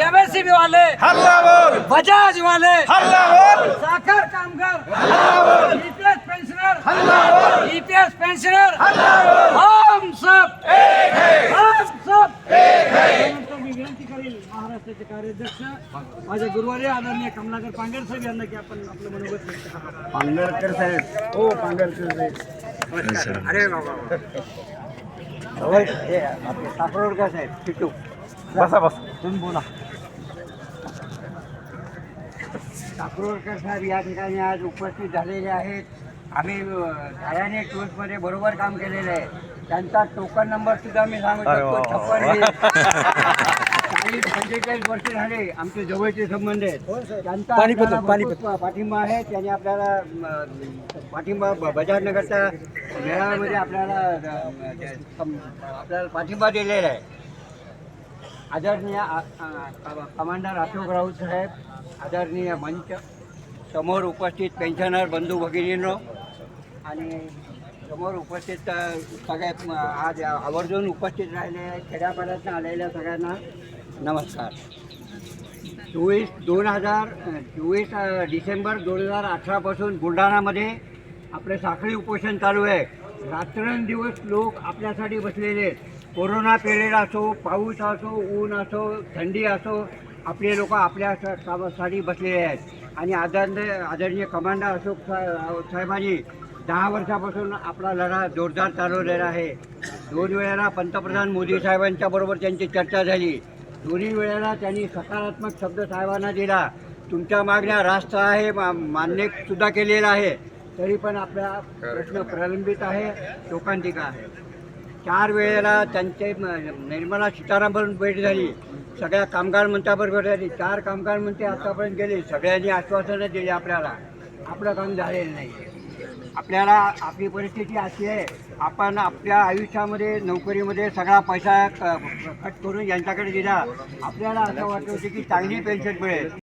JCB वाले। हल्ला बोल बजाज वाले। हल्ला बोल साखर कामगार। ईपीएस पेंशनर ईपीएस पेंशनर हम सब। हम सब। त्यानंतर मी विनंती करेल महाराष्ट्राचे कार्याध्यक्ष माझे गुरुवारी आदरणीय कमलाकर पांगेर साहेब यांना की आपण आपलं मनोगत व्यक्त करा. पांढरकर साहेब. हो पांढरकर साहेब. अरे बाबा साहेब किटू बसा बस. तुम्ही बोला. सापरोडकर साहेब या ठिकाणी आज उपस्थित झालेले आहेत. आम्ही झाल्याने टूर्समध्ये बरोबर काम केलेलं आहे. त्यांचा टोकन नंबर सुद्धा मी सांगू शकतो. छप्पन चाळीस पंचेचाळीस वर्ष झाले आमचे जवळचे संबंध आहेत. त्यांचा आपल्याला भरपूर पाठिंबा आहे. त्यांनी आपल्याला पाठिंबा बजाजनगरच्या मेळाव्यामध्ये आपल्याला आपल्याला पाठिंबा दिलेला आहे. आदरणीय आ- कमांडर अशोक राऊत साहेब आदरणीय मंच समोर उपस्थित पेन्शनर बंधू भगिनींनो आणि समोर उपस्थित सगळ्या आज आवर्जून उपस्थित राहिले खेड्यापाड्यातून आलेल्या सगळ्यांना नमस्कार. चोवीस दोन हजार चोवीस डिसेंबर दोन हजार अठरापासून बुलढाणामध्ये आपले साखळी उपोषण चालू आहे. रात्रंदिवस लोक आपल्यासाठी बसलेले आहेत. कोरोना पेलेला असो पाऊस असो ऊन असो थंडी असो आपले लोक आपल्या कामासाठी बसलेले आहेत. आणि आदरणीय आदरणीय कमांडर अशोक साहेबांनी दहा वर्षापासून आपला लढा जोरदार चालवलेला आहे. दोन वेळेला पंतप्रधान मोदी साहेबांच्या बरोबर त्यांची चर्चा झाली. दोन्ही वेळेला त्यांनी सकारात्मक शब्द साहेबांना दिला. तुमच्या मागण्या रास्त आहे मा- मान्य सुद्धा केलेला आहे. तरी पण आपला प्रश्न प्रलंबित आहे शोकांतिका आहे. चार वेळेला त्यांचे निर्मला सीतारामन भेट झाली. सगळ्या कामगार मंत्र्याबरोबर भेट झाली. चार कामगार मंत्री आतापर्यंत गेले. सगळ्यांनी आश्वासनं दिली आपल्याला. आपलं काम झालेलं नाही. आपल्याला आपली परिस्थिती अशी आहे. आपण आपल्या आयुष्यामध्ये नोकरीमध्ये सगळा पैसा क- कट करून यांच्याकडे दिला आपल्याला असं वाटतं होतं की चांगली पेन्शन मिळेल.